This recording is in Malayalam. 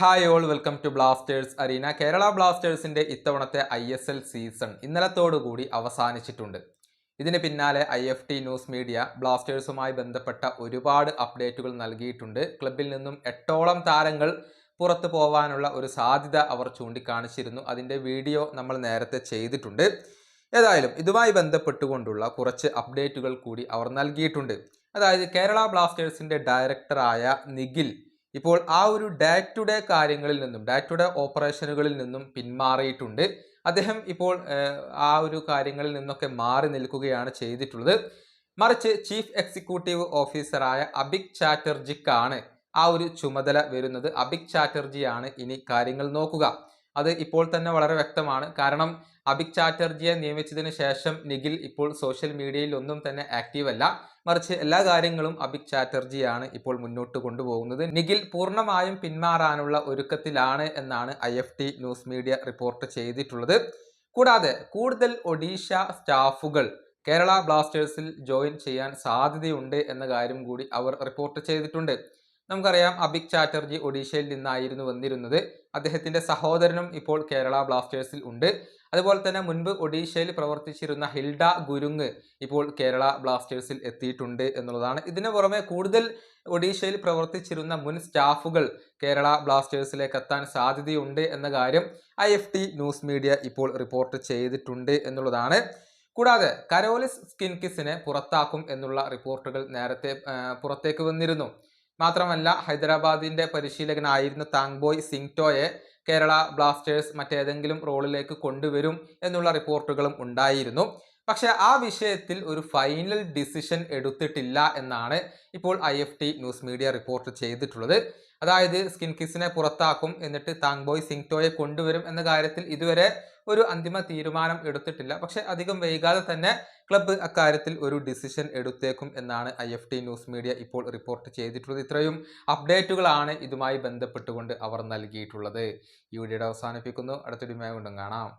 Hi all welcome to Blasters arena Kerala ബ്ലാസ്റ്റേഴ്സിന്റെ ഇത്തവണത്തെ ഐ എസ് എൽ സീസൺ ഇന്നലത്തോടുകൂടി അവസാനിച്ചിട്ടുണ്ട്. ഇതിന് പിന്നാലെ I F T news media ബ്ലാസ്റ്റേഴ്സുമായി ബന്ധപ്പെട്ട ഒരുപാട് അപ്ഡേറ്റുകൾ നൽകിയിട്ടുണ്ട്. ക്ലബിൽ നിന്നും എട്ടോളം താരങ്ങൾ പുറത്തു പോവാനുള്ള ഒരു സാധ്യത അവർ ചൂണ്ടിക്കാണിച്ചിരുന്നു. അതിന്റെ വീഡിയോ നമ്മൾ നേരത്തെ ചെയ്തിട്ടുണ്ട്. ഏതായാലും ഇതുമായി ബന്ധപ്പെട്ടുകൊണ്ടുള്ള കുറച്ച് അപ്ഡേറ്റുകൾ കൂടി അവർ നൽകിയിട്ടുണ്ട്. അതായത് കേരള ബ്ലാസ്റ്റേഴ്സിന്റെ ഡയറക്ടറായ നിഖിൽ ഇപ്പോൾ ആ ഒരു ഡേ ടു ഡേ കാര്യങ്ങളിൽ നിന്നും ഡേ ടു ഡേ ഓപ്പറേഷനുകളിൽ നിന്നും പിന്മാറിയിട്ടുണ്ട്. അദ്ദേഹം ഇപ്പോൾ ആ ഒരു കാര്യങ്ങളിൽ നിന്നൊക്കെ മാറി നിൽക്കുകയാണ് ചെയ്തിട്ടുള്ളത്. മറിച്ച് ചീഫ് എക്സിക്യൂട്ടീവ് ഓഫീസറായ അബിക് ചാറ്റർജിക്കാണ് ആ ഒരു ചുമതല വരുന്നത്. അബിക് ചാറ്റർജിയാണ് ഇനി കാര്യങ്ങൾ നോക്കുക. അത് ഇപ്പോൾ തന്നെ വളരെ വ്യക്തമാണ്. കാരണം അബിക് ചാറ്റർജിയെ നിയമിച്ചതിന് ശേഷം നിഖിൽ ഇപ്പോൾ സോഷ്യൽ മീഡിയയിൽ ഒന്നും തന്നെ ആക്റ്റീവ് അല്ല. മറിച്ച് എല്ലാ കാര്യങ്ങളും അബിക് ചാറ്റർജിയാണ് ഇപ്പോൾ മുന്നോട്ട് കൊണ്ടുപോകുന്നത്. നിഖിൽ പൂർണമായും പിന്മാറാനുള്ള ഒരുക്കത്തിലാണ് എന്നാണ് ഐ ന്യൂസ് മീഡിയ റിപ്പോർട്ട് ചെയ്തിട്ടുള്ളത്. കൂടാതെ കൂടുതൽ ഒഡീഷ സ്റ്റാഫുകൾ കേരള ബ്ലാസ്റ്റേഴ്സിൽ ജോയിൻ ചെയ്യാൻ സാധ്യതയുണ്ട് എന്ന കാര്യം കൂടി അവർ റിപ്പോർട്ട് ചെയ്തിട്ടുണ്ട്. നമുക്കറിയാം അബിക് ചാറ്റർജി ഒഡീഷയിൽ നിന്നായിരുന്നു വന്നിരുന്നത്. അദ്ദേഹത്തിന്റെ സഹോദരനും ഇപ്പോൾ കേരള ബ്ലാസ്റ്റേഴ്സിൽ ഉണ്ട്. അതുപോലെ തന്നെ മുൻപ് ഒഡീഷയിൽ പ്രവർത്തിച്ചിരുന്ന ഹിൽഡ ഗുരുങ് ഇപ്പോൾ കേരള ബ്ലാസ്റ്റേഴ്സിൽ എത്തിയിട്ടുണ്ട് എന്നുള്ളതാണ്. ഇതിനു പുറമെ കൂടുതൽ ഒഡീഷയിൽ പ്രവർത്തിച്ചിരുന്ന മുൻ സ്റ്റാഫുകൾ കേരള ബ്ലാസ്റ്റേഴ്സിലേക്ക് എത്താൻ സാധ്യതയുണ്ട് എന്ന കാര്യം I F T news media ഇപ്പോൾ റിപ്പോർട്ട് ചെയ്തിട്ടുണ്ട് എന്നുള്ളതാണ്. കൂടാതെ കരോലിസ് സ്കിൻകിസിനെ പുറത്താക്കും എന്നുള്ള റിപ്പോർട്ടുകൾ നേരത്തെ പുറത്തേക്ക് വന്നിരുന്നു. മാത്രമല്ല ഹൈദരാബാദിന്റെ പരിശീലകനായിരുന്ന താങ്ബോയ് സിംഗ്ടോയെ കേരള ബ്ലാസ്റ്റേഴ്സ് മറ്റേതെങ്കിലും റോളിലേക്ക് കൊണ്ടുവരും എന്നുള്ള റിപ്പോർട്ടുകളും ഉണ്ടായിരുന്നു. പക്ഷെ ആ വിഷയത്തിൽ ഒരു ഫൈനൽ ഡിസിഷൻ എടുത്തിട്ടില്ല എന്നാണ് ഇപ്പോൾ ഐ ന്യൂസ് മീഡിയ റിപ്പോർട്ട് ചെയ്തിട്ടുള്ളത്. അതായത് സ്കിൻ കിസിനെ പുറത്താക്കും എന്നിട്ട് താങ്ബോയ് സിംഗ്ടോയെ കൊണ്ടുവരും എന്ന കാര്യത്തിൽ ഇതുവരെ ഒരു അന്തിമ തീരുമാനം എടുത്തിട്ടില്ല. പക്ഷേ അധികം വൈകാതെ തന്നെ ക്ലബ്ബ് അക്കാര്യത്തിൽ ഒരു ഡിസിഷൻ എടുത്തേക്കും എന്നാണ് I F T news media ഇപ്പോൾ റിപ്പോർട്ട് ചെയ്തിട്ടുള്ളത്. ഇത്രയും അപ്ഡേറ്റുകളാണ് ഇതുമായി ബന്ധപ്പെട്ടുകൊണ്ട് അവർ നൽകിയിട്ടുള്ളത്. ഈ വീഡിയോയുടെ അവസാനിപ്പിക്കുന്നു. അടുത്തൊരു കൊണ്ടും കാണാം.